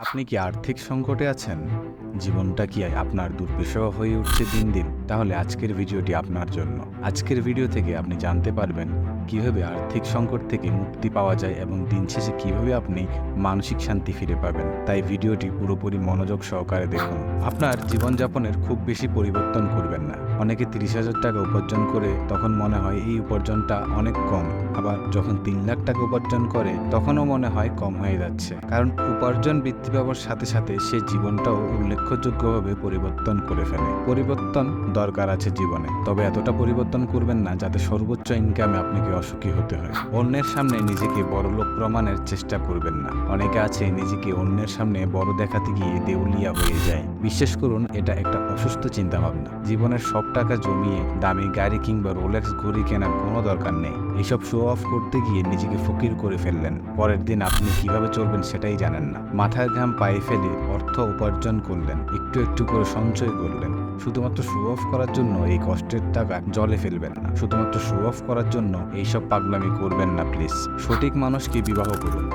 আপনি কি আর্থিক সংকটে আছেন? জীবনটা কি আপনার দুর্বিষহ হয়ে উঠছে দিন দিন? তাহলে আজকের ভিডিওটি আপনার জন্য। আজকের ভিডিও থেকে আপনি জানতে পারবেন কীভাবে আর্থিক সংকট থেকে মুক্তি পাওয়া যায় এবং দিন শেষে কীভাবে আপনি মানসিক শান্তি ফিরে পাবেন। তাই ভিডিওটি পুরোপুরি মনোযোগ সহকারে দেখুন। আপনার জীবনযাপনের খুব বেশি পরিবর্তন করবেন না। অনেকে তিরিশ হাজার টাকা উপার্জন করে তখন মনে হয় এই উপার্জনটা অনেক কম। আবার যখন তিন লাখ টাকা উপার্জন করে, তখনও মনে হয় কম হয়ে যাচ্ছে। কারণ উপার্জন বৃদ্ধি পাওয়ার সাথে সাথে সে জীবনটাও উল্লেখযোগ্যভাবে পরিবর্তন করে ফেলে। পরিবর্তন দরকার আছে জীবনে, তবে এতটা পরিবর্তন করবেন না যাতে সর্বোচ্চ ইনকামে আপনাকে অসুখী হতে হয়। অন্যের সামনে নিজেকে বড়লোক প্রমাণের চেষ্টা করবেন না। অনেকে আছে নিজেকে অন্যের সামনে বড় দেখাতে গিয়ে দেউলিয়া হয়ে যায়। বিশ্বাস করুন, এটা একটা অসুস্থ চিন্তা ভাবনা জীবনের সব টাকা জমিয়ে দামি গাড়ি কিংবা রোলেক্স ঘড়ি কেনার কোনো দরকার নেই। এসব শো অফ করতে গিয়ে নিজেকে ফকির করে ফেললেন। পরের দিন আপনি কীভাবে চলবেন সেটাই জানেন না। মাথার ঘাম পায়ে ফেলে অর্থ উপার্জন করলেন, একটু একটু করে সঞ্চয় করলেন। শুধুমাত্র শো অফ করার জন্য এই কষ্টের টাকা জলে ফেলবেন না। শুধুমাত্র শো অফ করার জন্য এইসব পাগলামি করবেন না প্লিজ সঠিক মানুষকে বিবাহ করুন।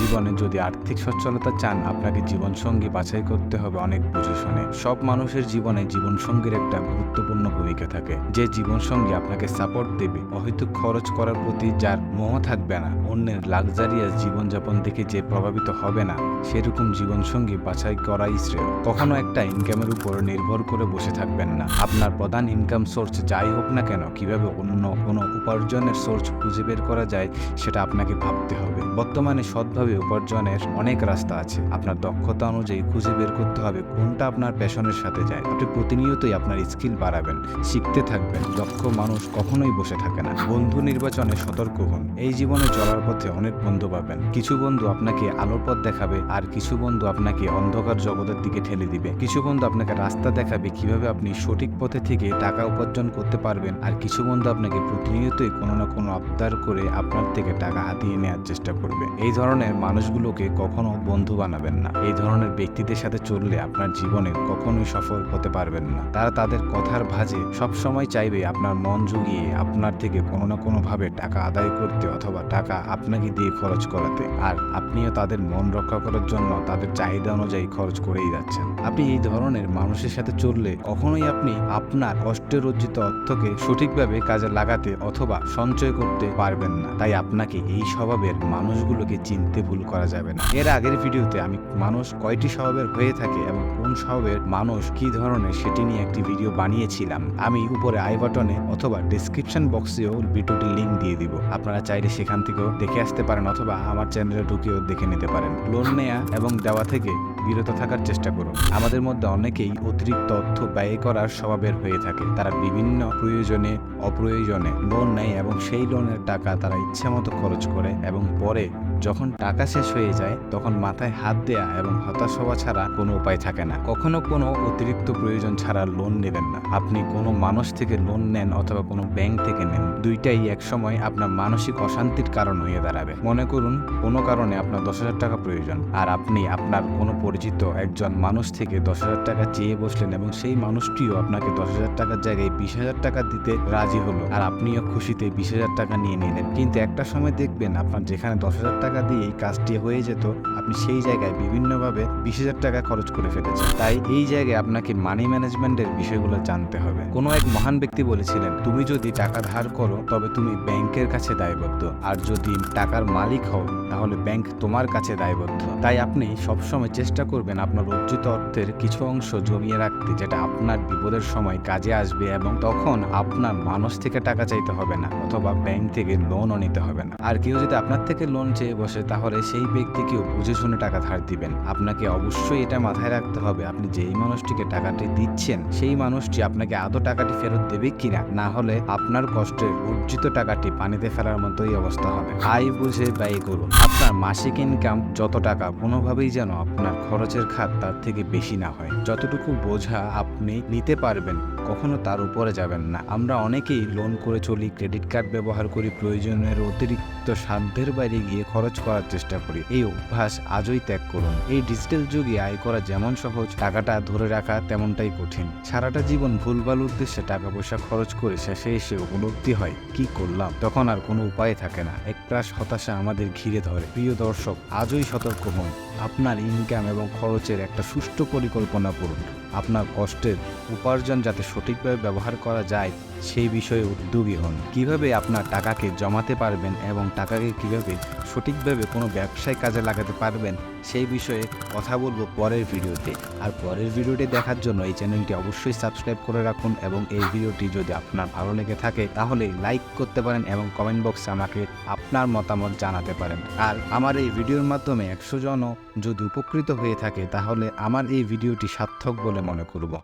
জীবনে যদি আর্থিক সচ্ছলতা চান, আপনাকে জীবনসঙ্গী বাছাই করতে হবে অনেক বুঝে শুনে। সব মানুষের জীবনে জীবনসঙ্গীর একটা গুরুত্বপূর্ণ ভূমিকা থাকে। যে জীবনসঙ্গী আপনাকে সাপোর্ট দেবে, অহেতুক খরচ করার প্রতি যার মোহ থাকবে না, অন্যের লাক্সারিয়াস জীবনযাপন দেখে যে প্রভাবিত হবে না, সেরকম জীবনসঙ্গী বাছাই করাই শ্রেয়। কখনো একটা ইনকামের উপর নির্ভর করে বসে থাকবেন না। আপনার প্রধান ইনকাম সোর্স যাই হোক না কেন, কীভাবে অন্য কোনো উপার্জনের সোর্স খুঁজে বের করা যায়, সেটা আপনাকে ভাবতে হবে। বর্তমানে সৎভাবে উপার্জনের অনেক রাস্তা আছে। আপনার দক্ষতা অনুযায়ী খুঁজে বের করতে হবে কোনটা আপনার প্যাশনের সাথে যায়। আপনি প্রতিনিয়তই আপনার স্কিল বাড়াবেন, শিখতে থাকবেন। দক্ষ মানুষ কখনোই বসে থাকে না। বন্ধু নির্বাচনে সতর্ক হন। এই জীবনে চলার পথে অনেক বন্ধু পাবেন। কিছু বন্ধু আপনাকে আলোর পথ দেখাবে আর কিছু বন্ধু আপনাকে অন্ধকার জগতের দিকে ঠেলে দিবে। কিছু বন্ধু আপনাকে রাস্তা দেখাবে কীভাবে আপনি সঠিক পথে থেকে টাকা উপার্জন করতে পারবেন আর কিছু বন্ধু আপনাকে প্রতিনিয়তই কোনো না কোনো আবদার করে আপনার থেকে টাকা হাতিয়ে নেওয়ার চেষ্টা করবে। এই ধরনের মানুষগুলোকে কখনো বন্ধু বানাবেন না। এই ধরনের ব্যক্তিদের সাথে চললে আপনার জীবনে কখনোই সফল হতে পারবেন না। তারা তাদের কথার ভাজে সবসময় চাইবে আপনার মন জুগিয়ে আপনার থেকে কোনো না কোনো ভাবে টাকা আদায় করতে অথবা টাকা আপনাকে দিয়ে খরচ করাতে। আর আপনিও তাদের মন রক্ষা করার জন্য তাদের চাহিদা অনুযায়ী খরচ করেই যাচ্ছেন। আপনি এই ধরনের মানুষের সাথে চললে কখনোই আপনি আপনার কষ্টের অর্জিত অর্থকে সঠিকভাবে কাজে লাগাতে অথবা সঞ্চয় করতে পারবেন না। তাই আপনাকে এই স্বভাবের মানুষগুলোকে চিনতে ভুল করা যাবে না। এর আগের ভিডিওতে আমি মানুষ কয়টি স্বভাবের হয়ে থাকে এবং কোন স্বভাবের মানুষ কি ধরনের সেটি নিয়ে একটি ভিডিও বানিয়েছিলাম, আমি উপরে আই বাটনে অথবা ডিসক্রিপশন বক্সেও ভিডিওটির লিঙ্ক দিয়ে দিব। আপনারা চাইলে সেখান থেকেও দেখে আসতে পারেন অথবা আমার চ্যানেলে ঢুকেও দেখে নিতে পারেন। লোন নেয়া এবং দেওয়া থেকে বিরত থাকার চেষ্টা করুন। আমাদের মধ্যে অনেকেই অতিরিক্ত অর্থ ব্যয় করার স্বভাবের হয়ে থাকে। তারা বিভিন্ন প্রয়োজনে অপ্রয়োজনে লোন নেয় এবং সেই লোনের টাকা তারা ইচ্ছামতো খরচ করে এবং পরে যখন টাকা শেষ হয়ে যায়, তখন মাথায় হাত দেয়া এবং হতাশ হওয়া ছাড়া কোনো উপায় থাকে না। কখনো কোনো অতিরিক্ত প্রয়োজন ছাড়া লোন নেবেন না। আপনি কোনো মানুষ থেকে লোন নেন অথবা কোনো ব্যাংক থেকে নেন, দুইটাই একসময় আপনার মানসিক অশান্তির কারণ হয়ে দাঁড়াবে। মনে করুন, কোনো কারণে আপনার দশ হাজার টাকা প্রয়োজন, আর আপনি আপনার কোনো পরিচিত একজন মানুষ থেকে দশ হাজার টাকা চেয়ে বসলেন এবং সেই মানুষটিও আপনাকে দশ হাজার টাকার জায়গায় বিশ হাজার টাকা দিতে রাজি হলো, আর আপনিও খুশিতে বিশ হাজার টাকা নিয়ে নিলেন। কিন্তু একটা সময় দেখবেন আপনার যেখানে দশ হাজার টাকা দিয়ে এই কাজটি হয়ে যেত, আপনি সেই জায়গায় বিভিন্নভাবে বিশ হাজার টাকা খরচ করে ফেলেছেন। তাই এই জায়গায় আপনাকে মানি ম্যানেজমেন্টের বিষয়গুলো জানতে হবে। কোনো এক মহান ব্যক্তি বলেছিলেন, তুমি যদি টাকা ধার করো, তবে তুমি ব্যাংকের কাছে দায়বদ্ধ। আর যদি টাকার মালিক হও, তাহলে ব্যাংক তোমার কাছে দায়বদ্ধ। তাই আপনি সবসময় চেষ্টা করবেন আপনার অর্জিত অর্থের কিছু অংশ জমিয়ে রাখতে, যেটা আপনার বিপদের সময় কাজে আসবে এবং তখন আপনার মানুষ থেকে টাকা চাইতে হবে না, অথবা ব্যাংক থেকে লোনও নিতে হবে না। আর কেউ যদি আপনার থেকে লোন চেয়ে বসে, তাহলে সেই ব্যক্তিকেও বুঝে শুনে টাকা ধার দিবেন। আপনাকে অবশ্যই এটা মাথায় রাখতে হবে, আপনি যেই মানুষটিকে টাকাটি দিচ্ছেন, সেই মানুষটি আপনাকে আদৌ টাকাটি ফেরত দেবে কিনা? না হলে আপনার কষ্টের অর্জিত টাকাটি পানিতে ফেলার মতোই অবস্থা হবে। আয় বুঝে ব্যয় করুন। আপনার মাসিক ইনকাম যত টাকা, কোনোভাবেই যেন আপনার খরচের খাত তার থেকে বেশি না হয়। যতটুকু বোঝা আপনি নিতে পারবেন, কখনো তার উপরে যাবেন না। আমরা অনেকেই লোন করে চলি ক্রেডিট কার্ড ব্যবহার করি, প্রয়োজনের অতিরিক্ত সাধ্যের বাইরে গিয়ে খরচ করার চেষ্টা করি। এই অভ্যাস আজই ত্যাগ করুন। এই ডিজিটাল যুগে আয় করা যেমন সহজ, টাকাটা ধরে রাখা তেমনটাই কঠিন। সারাটা জীবন ভুলভাল উদ্দেশ্যে টাকা পয়সা খরচ করে শেষে এসে উপলব্ধি হয়, কি করলাম? তখন আর কোনো উপায় থাকে না। একপ্রাস হতাশা আমাদের ঘিরে ধরে। প্রিয় দর্শক, আজই সতর্ক হন। আপনার ইনকাম এবং খরচের একটা সুষ্ঠু পরিকল্পনা করুন। আপনার কষ্টের উপার্জন যাতে সঠিকভাবে ব্যবহার করা যায়, সেই বিষয়ে উদ্যোগী হন। কীভাবে আপনার টাকাকে জমাতে পারবেন এবং টাকাকে কীভাবে সঠিকভাবে কোনো ব্যবসায় কাজে লাগাতে পারবেন, সেই বিষয়ে কথা বলব পরের ভিডিওতে। আর পরের ভিডিওটি দেখার জন্য এই চ্যানেলটি অবশ্যই সাবস্ক্রাইব করে রাখুন এবং এই ভিডিওটি যদি আপনার ভালো লেগে থাকে, তাহলে লাইক করতে পারেন এবং কমেন্ট বক্সে আমাকে আপনার মতামত জানাতে পারেন। আর আমার এই ভিডিওর মাধ্যমে একশো জনও যদি উপকৃত হয়ে থাকে, তাহলে আমার এই ভিডিওটি সার্থক বলে মনে করব